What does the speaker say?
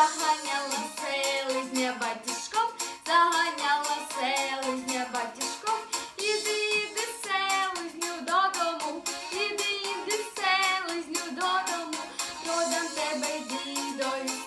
заганяла селезня батішком, заганяла селезня батішком, іди, іди селезню додому, іди, іди селезню додому, продам тебе дідові.